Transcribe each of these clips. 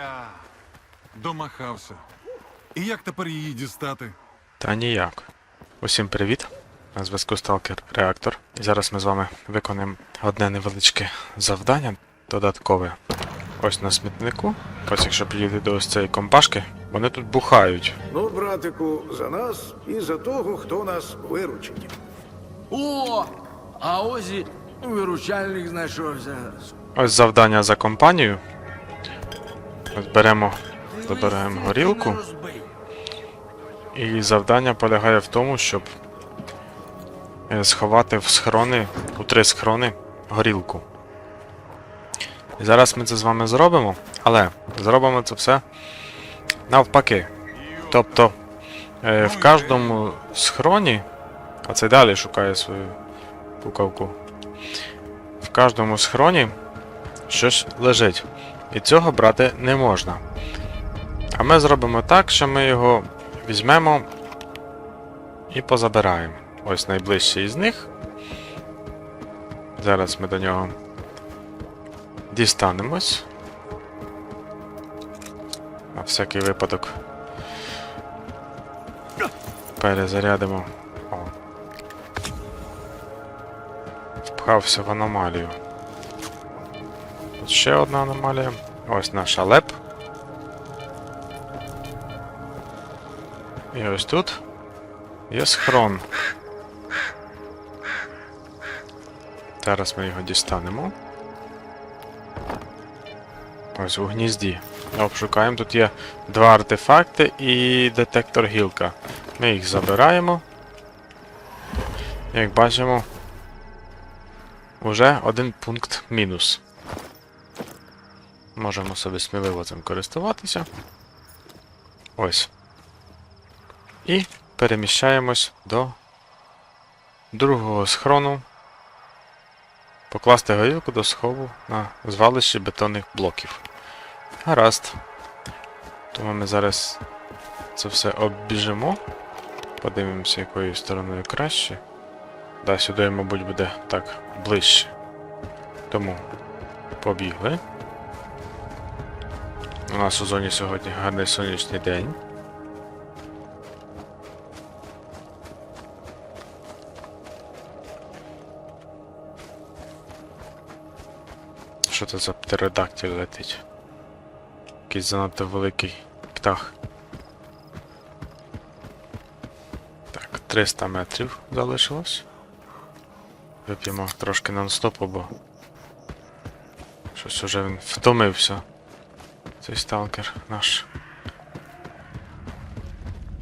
Зря. Домахався. І як тепер її дістати? Та ніяк. Усім привіт! На зв'язку Сталкер Реактор. І зараз ми з вами виконаємо одне невеличке завдання додаткове. Ось на смітнику. Ось якщо підійти до ось цієї компашки, вони тут бухають. Ну, братику, за нас і за того, хто нас виручить. О! А ось і виручальник знайшовся. Ось завдання за компанію. Ось беремо, забираємо горілку. І завдання полягає в тому, щоб е, сховати в схрони, у три схрони горілку. І зараз ми це з вами зробимо, але зробимо це все навпаки. Тобто е, в кожному схроні, а це далі шукає свою пукавку. В кожному схроні щось лежить. І цього брати не можна. А ми зробимо так, що ми його візьмемо і позабираємо. Ось найближчий із них. Зараз ми до нього дістанемось. На всякий випадок. Перезарядимо. О. Впхався в аномалію. Тут ще одна аномалія. Ось наша леп. І ось тут є схрон. Зараз ми його дістанемо. Ось у гнізді. Обшукаємо. Тут є два артефакти і детектор гілка. Ми їх забираємо. Як бачимо, уже один пункт мінус. Можемо собі сміливо цим користуватися. Ось. І переміщаємось до другого схрону. Покласти горілку до схову на звалищі бетонних блоків. Гаразд. Тому ми зараз це все оббіжимо. Подивимося, якою стороною краще. Да, сюди, мабуть, буде так ближче. Тому побігли. У нас у зоні сьогодні гарний сонячний день. Що це за птеродактиль летить? Якийсь занадто великий птах. Так, 300 метрів залишилось. Вип'ємо трошки нон-стопу, бо щось уже він втомився. Цей сталкер наш.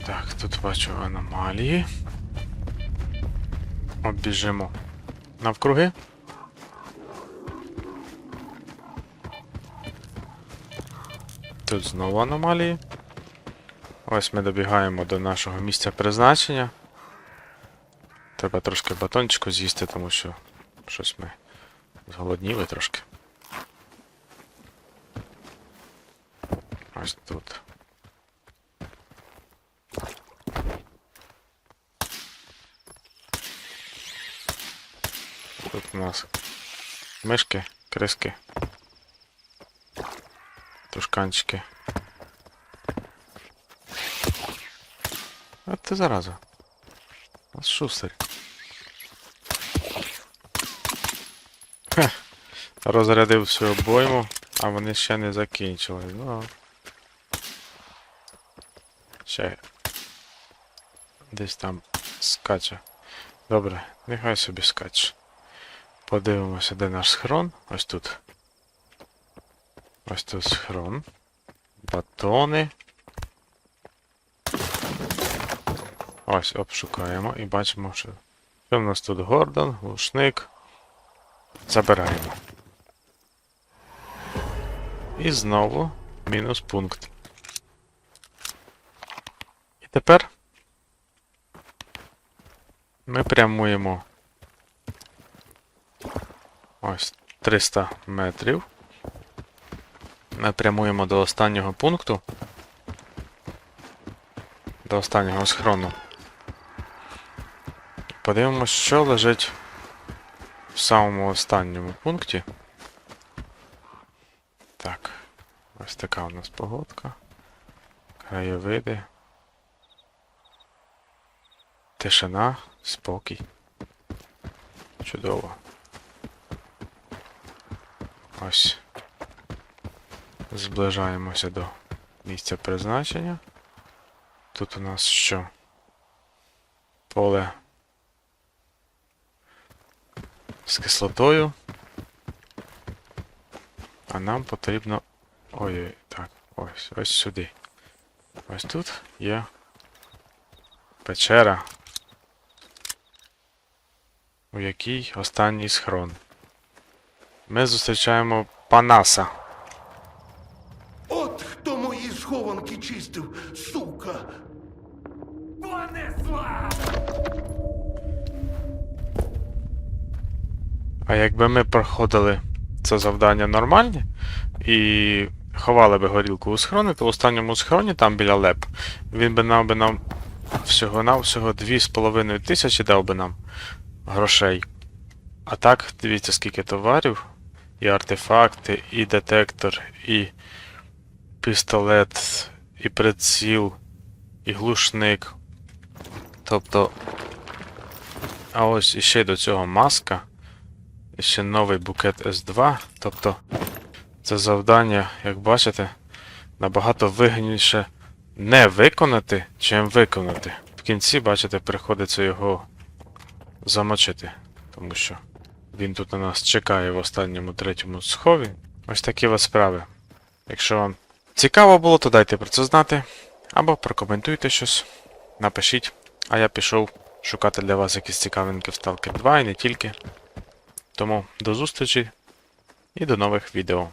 Так, тут бачу аномалії. Обіжимо навкруги. Тут знову аномалії. Ось ми добігаємо до нашого місця призначення. Треба трошки батончику з'їсти, тому що щось ми зголодніли трошки. Ось тут. Тут у нас мишки, криски, тушканчики. А ти зараза. У нас шустер. Хе. Розрядив всю обойму, а вони ще не закінчили. Ну. Ще десь там скаче. Добре, нехай собі скаче. Подивимося, де наш схрон. Ось тут. Ось тут схрон. Батони. Ось обшукаємо і бачимо, що. Що в нас тут Гордон, глушник. Забираємо. І знову мінус пункт. Тепер ми прямуємо ось 300 метрів. Ми прямуємо до останнього пункту. До останнього схрону. Подивимось, що лежить в самому останньому пункті. Так. Ось така у нас погодка. Краєвиди. Тишина, спокій. Чудово. Ось. Зближаємося до місця призначення. Тут у нас що? Поле з кислотою. А нам потрібно. Ой, так, ось, ось сюди. Ось тут є печера, у якій останній схрон. Ми зустрічаємо Панаса. От хто мої схованки чистив, сука! А якби ми проходили це завдання нормальні і ховали би горілку у схроні, то в останньому схроні, там біля леп, він би нам би нам всього-навсього 2,5 тисячі дав би нам грошей. А так, дивіться, скільки товарів, і артефакти, і детектор, і пістолет, і приціл, і глушник. Тобто. А ось іще до цього маска. І ще новий букет S2. Тобто це завдання, як бачите, набагато вигідніше не виконати, чим виконати. В кінці, бачите, приходиться його замочити, тому що він тут на нас чекає в останньому третьому схові. Ось такі ось справи. Якщо вам цікаво було, то дайте про це знати. Або прокоментуйте щось, напишіть. А я пішов шукати для вас якісь цікавинки в Stalker 2 і не тільки. Тому до зустрічі і до нових відео.